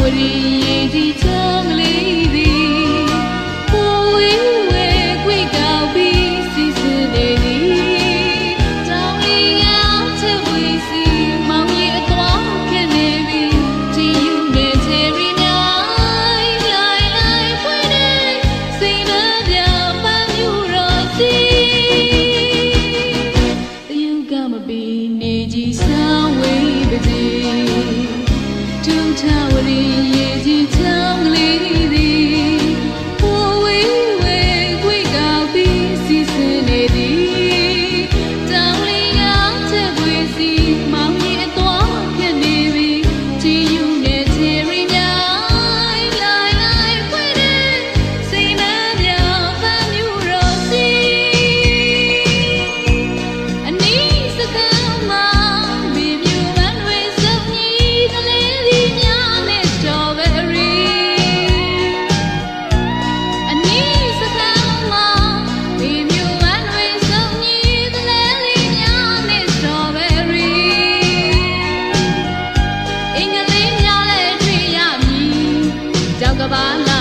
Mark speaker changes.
Speaker 1: ဝရီရည်ကြည်ချ 吧啦。